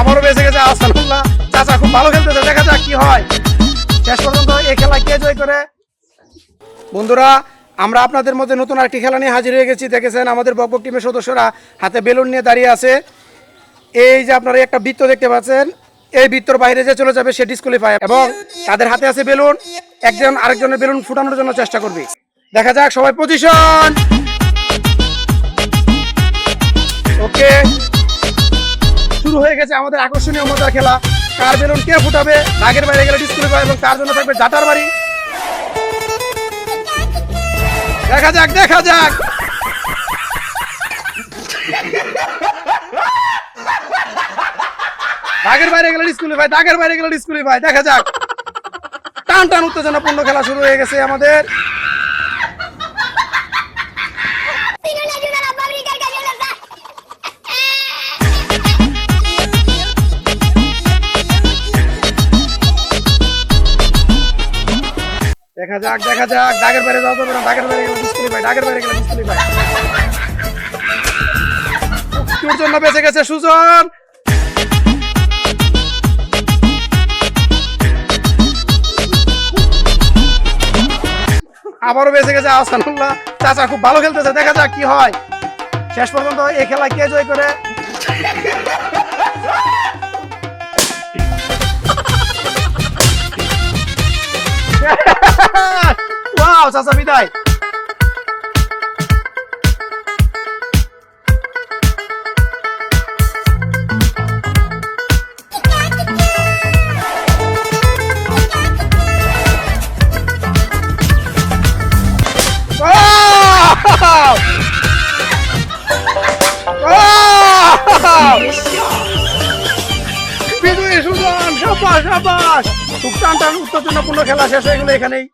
আমারও বেঁচে গেছে আসানুল্লাহ চাচা খুব ভালো খেলতেছে, দেখা যাক কি হয়। শেষ পর্যন্ত এই খেলা কে জয় করে? বন্ধুরা, আমরা আপনাদের মধ্যে নতুন আরেকটি খেলা নিয়ে হাজির হয়ে গেছি। দেখেছেন, আমাদের বকবক টিমের সদস্যরা হাতে বেলুন নিয়ে দাঁড়িয়ে আছে। এই যে আপনারা একটা বৃত্ত দেখতে পাচ্ছেন, এই বৃত্তর বাইরে যে চলে যাবে, সে ডিসকোয়ালিফাই এবং তাদের হাতে আছে বেলুন। একজন আরেকজনের বেলুন ফুটানোর জন্য চেষ্টা করবে। দেখা যাক সবাই পজিশন ওকে শুরু হয়ে গেছে আমাদের আকর্ষণীয় মজার খেলা। কার বেলুন কে ফুটাবে নাগের বাইরে গেলে ডিসকুলিফাই এবং তার জন্য থাকবে জাটার বাড়ি। দেখা যাক দেখা যাক। দাগের বাইরে গেলে স্কুলে ভাই দাগের বাইরে গেলে স্কুলে ভাই দেখা যাক। টান টান উত্তেজনাপূর্ণ খেলা শুরু হয়ে গেছে আমাদের। দেখা যাক দেখা যাক। দাগের বাইরে যাওয়া যাবে না দাগের বাইরে গেলে দাগের বাইরে গেলে তোর জন্য বেঁচে গেছে সুজন। আবারও বেঁচে গেছে আহসানুল্লাহ। চাচা খুব ভালো খেলতেছে, দেখা যাক কি হয়। শেষ পর্যন্ত এই খেলা কে জয় করে? চাচা বিদায়! বিজয়ী সুজন সাবাস সাবাস টান টান উত্তেজনাপূর্ণ খেলা শেষ হয়ে গেলো এখানেই